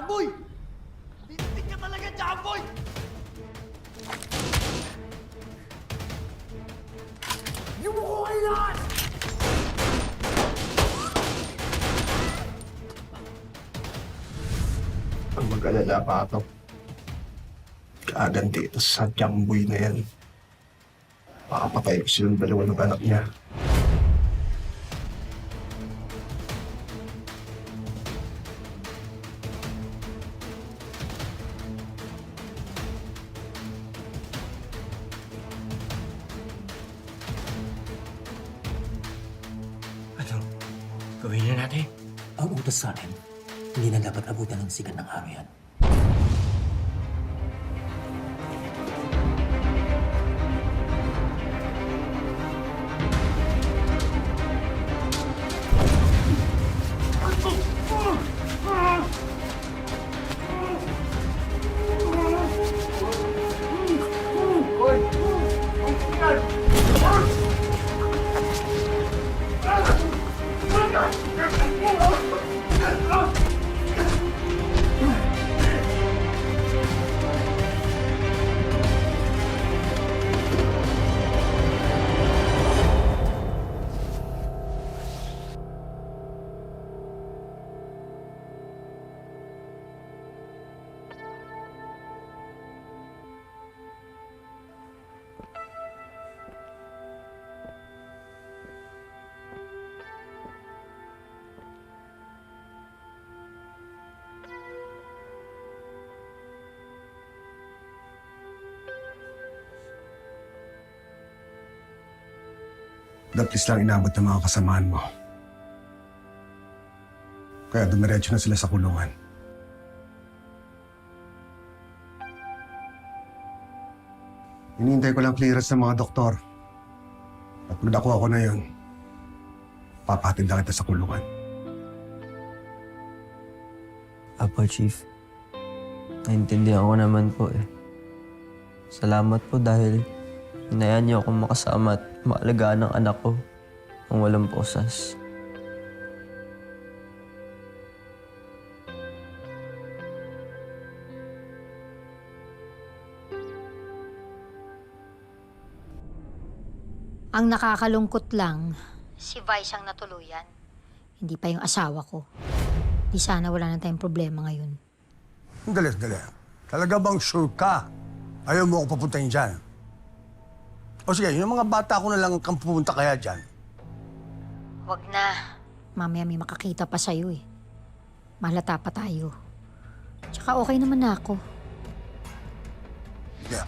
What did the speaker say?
Jamboy! Lintik ka talaga, Jamboy! Yung mo ko kailangan! Ang mag-alala pa ito. Kaganti ito sa jamboy na yan. Makapatay ko silang dalawa ng anak niya. Gawin na natin. Ang utos sa akin, hindi na dapat abutan ng sigat ng araw yan. Dapat lang inabot ng mga kasamaan mo. Kaya dumiretso na sila sa kulungan. Hinihintay ko lang clearance ng mga doktor. At pag nakuha ko na yun, papatid na kita sa kulungan. Apo, Chief. Naintindihan ko naman po eh. Salamat po dahil hinayaan niyo akong makasama at maalagaan ng anak ko ng walang posas. Ang nakakalungkot lang, si Vice ang natuluyan. Hindi pa yung asawa ko. Di sana wala na tayong problema ngayon. Dali, dali. Talaga bang sure ka? Ayaw mo ako papuntahin dyan. O sige, yung mga bata ko na lang kang pupunta kaya dyan. Wag na. Mamaya may makakita pa sa'yo eh. Mahalata pa tayo. Tsaka okay naman na ako. Yeah.